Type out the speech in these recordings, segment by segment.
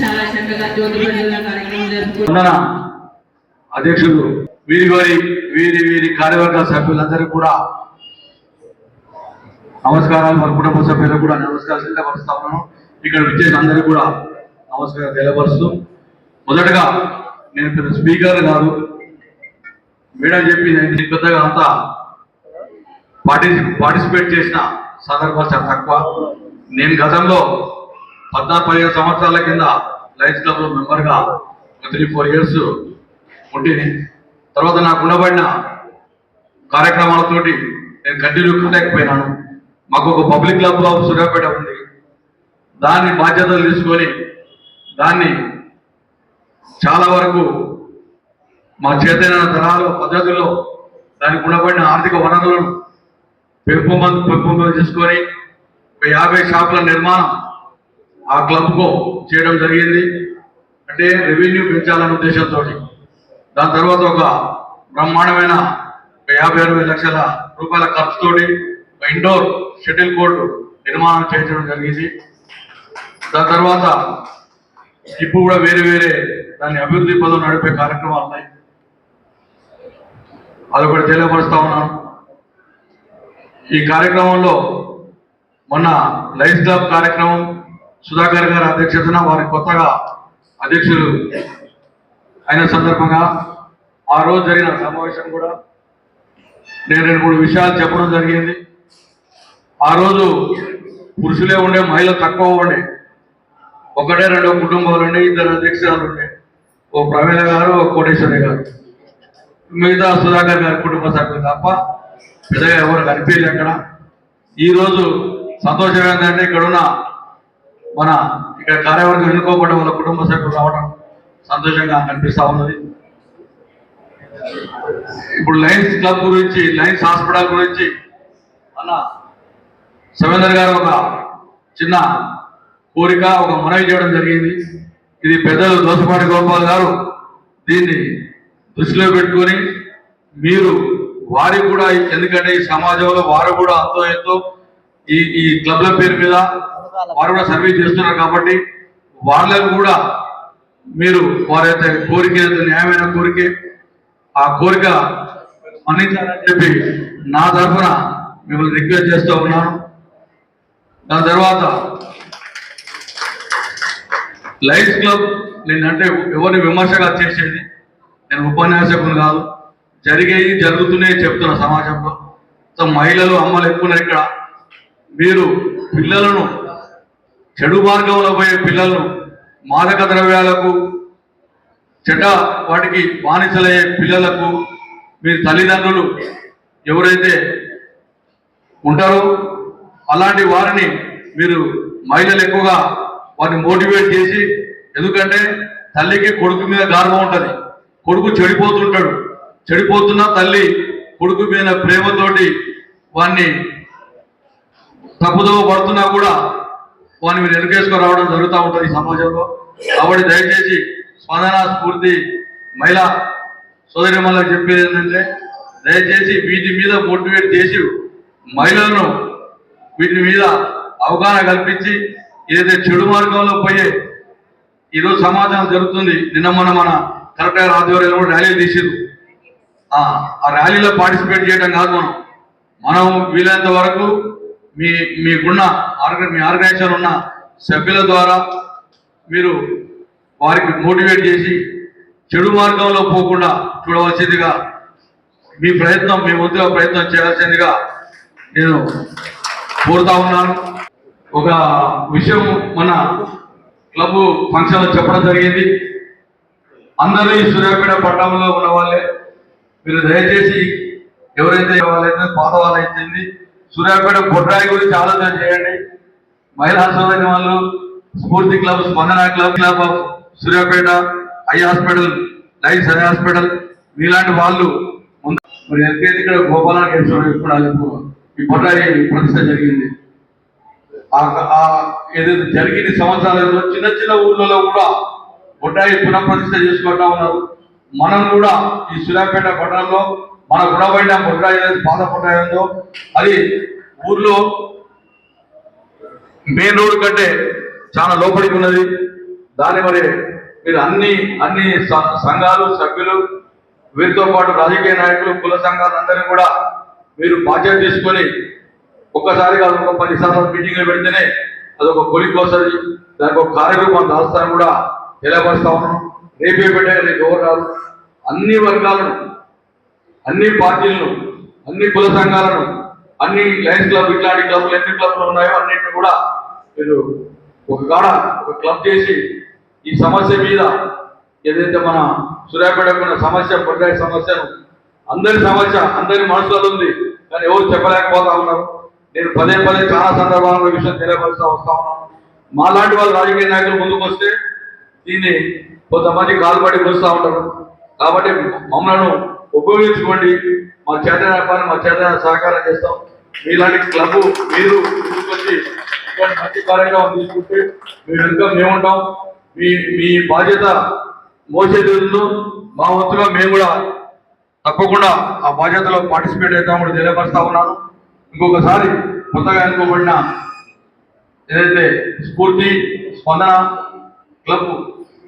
చాలా చక్కగా జ్యోతి కార్యక్రమం అధ్యక్షుడు వీరి వారి వీరి వీరి కార్యవర్గ సభ్యులందరూ కూడా నమస్కారాలు మన కుటుంబ సభ్యులకు కూడా నమస్కారం తెలియపరుస్తాను ఇక్కడ విచ్చేసిన అందరూ కూడా నమస్కారం తెలియపరుస్తూ మొదటగా నేను పెద్ద స్పీకర్ కాదు మేడం చెప్పి నేను పెద్దగా అంతా పార్టి పార్టిసిపేట్ చేసిన సందర్భాలు చాలా తక్కువ. నేను గతంలో పద్నాలుగు పదిహేను సంవత్సరాల కింద లైన్స్ క్లబ్లో మెంబర్గా త్రీ ఫోర్ ఇయర్స్ ఉండిని తర్వాత నాకు ఉండబడిన కార్యక్రమాలతోటి నేను కంటిన్యూ కాలేకపోయినాను. మాకు ఒక పబ్లిక్ క్లబ్ ఆఫ్ సూర్యాపేట ఉంది. దాన్ని బాధ్యతలు తీసుకొని దాన్ని చాలా వరకు మా చేతైన తరాలు పద్ధతుల్లో దానికి ఉండబడిన ఆర్థిక వనరులను పెంపొంద పెంపొంద చేసుకొని యాభై షాపుల నిర్మాణం ఆ క్లబ్కు చేయడం జరిగింది. అంటే రెవెన్యూ పెంచాలనే ఉద్దేశంతో దాని తర్వాత ఒక బ్రహ్మాండమైన ఒక యాభై అరవై లక్షల రూపాయల ఖర్చుతోటి ఒక ఇండోర్ షటిల్ కోర్టు నిర్మాణం చేయించడం జరిగింది. దాని తర్వాత ఇప్పుడు కూడా వేరే వేరే దాన్ని అభివృద్ధి పదం నడిపే కార్యక్రమాలు ఉన్నాయి. అదొకటి తెలియపరుస్తా ఉన్నాను. ఈ కార్యక్రమంలో మొన్న లైఫ్ క్లబ్ కార్యక్రమం సుధాకర్ గారి అధ్యక్షతన వారి కొత్తగా అధ్యక్షులు అయిన సందర్భంగా ఆ రోజు జరిగిన సమావేశం కూడా నేను రెండు మూడు విషయాలు చెప్పడం జరిగింది. ఆ రోజు పురుషులే ఉండే మహిళలు తక్కువ ఉండే. ఒకటే రెండు కుటుంబాలు ఉండే ఇద్దరు అధ్యక్షురాలు ఉండే. ఓ ప్రవీణ గారు ఓ కోటేశ్వరి గారు. మిగతా సుధాకర్ గారి కుటుంబ సభ్యులు తప్ప పెద్దగా ఎవరు కనిపించలేదు అక్కడ. ఈరోజు సంతోషం ఏంటంటే ఇక్కడున్న మన ఇక్కడ కార్యవర్గం ఎన్నుకోబడ్డ వాళ్ళ కుటుంబ సభ్యులు రావడం సంతోషంగా కనిపిస్తూ ఉన్నది. ఇప్పుడు లయన్స్ క్లబ్ గురించి లయన్స్ హాస్పిటల్ గురించి అన్న సవేందర్ గారు ఒక చిన్న కోరిక ఒక మనవి చేయడం జరిగింది. ఇది పెద్దలు దోసపాటి గోపాల్ గారు దీన్ని దృష్టిలో పెట్టుకొని మీరు వారికి కూడా ఎందుకంటే ఈ సమాజంలో వారు కూడా అంతో ఎంతో ఈ ఈ క్లబ్ల పేరు మీద వారు కూడా సర్వీస్ చేస్తున్నారు కాబట్టి వాళ్ళకు కూడా మీరు వారైతే కోరిక న్యాయమైన కోరిక ఆ కోరిక మన్నించాలని చెప్పి నా తరఫున మిమ్మల్ని రిక్వెస్ట్ చేస్తూ ఉన్నాను. దాని తర్వాత లైఫ్ క్లబ్ నేనంటే ఎవరిని విమర్శగా చేసేది? నేను ఉపన్యాసకులు కాదు జరిగేవి జరుగుతున్నాయి చెప్తున్నా సమాజంలో. సో మహిళలు అమ్మలు ఎక్కువ ఇక్కడ. మీరు పిల్లలను చెడు మార్గంలో పోయే పిల్లలను మాదక ద్రవ్యాలకు చెడ్డ వాటికి బానిసలయ్యే పిల్లలకు మీ తల్లిదండ్రులు ఎవరైతే ఉంటారో అలాంటి వారిని మీరు మహిళలు ఎక్కువగా వారిని మోటివేట్ చేసి ఎందుకంటే తల్లికి కొడుకు మీద గర్వం ఉంటుంది. కొడుకు చెడిపోతుంటాడు. చెడిపోతున్న తల్లి కొడుకు మీద ప్రేమతోటి వాడిని తప్పుదోవ పడుతున్నా కూడా వాడిని మీరు వెనుకేసుకొని రావడం జరుగుతూ ఉంటుంది ఈ సమాజంలో. కాబట్టి దయచేసి స్పందన స్ఫూర్తి మహిళా సోదరి మళ్ళీ చెప్పేది ఏంటంటే దయచేసి వీటి మీద మోటివేట్ చేసి మహిళలను వీటి మీద అవగాహన కల్పించి ఏదైతే చెడు మార్గంలో పోయే ఈరోజు సమాజం జరుగుతుంది. నిన్న మన మన కలెక్టర్ ఆధ్వర్యంలో కూడా ర్యాలీలు తీసిరు ఆ ఆ ర్యాలీలో పార్టిసిపేట్ చేయడం కాదు మనం. మనం వీలైనంత వరకు మీ మీకున్న ఆర్గ మీ ఆర్గనైజేషన్ ఉన్న సభ్యుల ద్వారా మీరు వారికి మోటివేట్ చేసి చెడు మార్గంలో పోకుండా చూడవలసిందిగా మీ ప్రయత్నం మీ ముందుగా ప్రయత్నం చేయాల్సిందిగా నేను కోరుతా ఉన్నాను. ఒక విషయం మన క్లబ్ ఫంక్షన్లో చెప్పడం జరిగింది. అందరూ ఈ సూర్యాపేట పట్టణంలో ఉన్న వాళ్ళే. మీరు దయచేసి ఎవరైతే వాళ్ళైతే పాత వాళ్ళైతే సూర్యాపేట బొడ్రాయి గురించి ఆలోచన చేయండి. మహిళా సోదరి వాళ్ళు Spoorthi club Spandana club club of Suryapet eye hospital life సరే హాస్పిటల్ మీలాంటి వాళ్ళు మరి ఎల్కేజీ ఇక్కడ గోపాలకేశ్వర ఇప్పుడు ఈ బొడ్రాయి ప్రతిష్ట జరిగింది. ఏదైతే జరిగిన సంవత్సరాలలో చిన్న చిన్న ఊర్లలో కూడా బొడ్డాయి పునఃప్రతిష్ట చేసుకుంటా ఉన్నారు. మనం కూడా ఈ సూర్యాపేట పట్టణంలో మన గుణమైన బొడ్డాయి ఏదైతే పాత బొడ్డాయి ఉందో. అది ఊర్లో మెయిన్ రోడ్ కంటే చాలా లోపలికి ఉన్నది. దాని మరి మీరు అన్ని అన్ని సంఘాలు సభ్యులు వీరితో పాటు రాజకీయ నాయకులు కుల సంఘాలు అందరినీ కూడా మీరు బాధ్యత తీసుకొని ఒక్కసారి కాదు ఒక పది సార్లు మీటింగ్లు పెడితేనే అదొక కొలికి వస్తుంది దానికి ఒక కార్యక్రమం దాస్తాను కూడా తెలియపరుస్తా ఉన్నాం. రేపే పెట్టే రేపు ఎవరు రాదు అన్ని వర్గాలను అన్ని పార్టీలను అన్ని కుల సంఘాలను అన్ని లయన్స్ క్లబ్ ఇట్లాంటి క్లబ్లు ఎన్ని క్లబ్లు ఉన్నాయో అన్నింటిని కూడా మీరు ఒక కాడ ఒక క్లబ్ చేసి ఈ సమస్య మీద ఏదైతే మన సూర్యాపేటకు సమస్య పొట్టాయి సమస్యను అందరి సమస్య అందరి మనసులో ఉంది కానీ ఎవరు చెప్పలేకపోతా ఉన్నారు. నేను పదే పదే చాలా సందర్భాల్లో విషయం తెలియపరుస్తూ వస్తా ఉన్నాను. మాలాంటి వాళ్ళు రాజకీయ నాయకులు ముందుకు వస్తే దీన్ని కొంతమంది కాలుబడి కొలుస్తూ ఉంటారు. కాబట్టి మమ్మల్ని ఉపయోగించుకోండి. మా చేత వ్యాపారం మా చేత సహకారం చేస్తాం. మీలాంటి క్లబ్ మీరు తీసుకొచ్చి మంచి కార్యక్రమం తీసుకుంటే మీ వెనుక మేముంటాం. మీ మీ బాధ్యత మోసేదిలో మా వంతుగా మేము కూడా తప్పకుండా ఆ బాధ్యతలో పార్టిసిపేట్ అవుతాము తెలియపరుస్తా ఉన్నాను. ఇంకొకసారి కొత్తగా ఎన్నుకోబడిన ఏదైతే స్ఫూర్తి స్పందన క్లబ్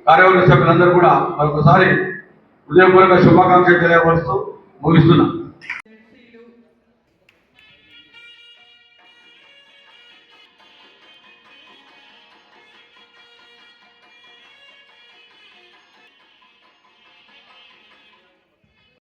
కార్యవర్గ సభ్యులందరూ కూడా మరొకసారి హృదయపూర్వక శుభాకాంక్షలు తెలియపరుస్తూ ముగిస్తున్నా.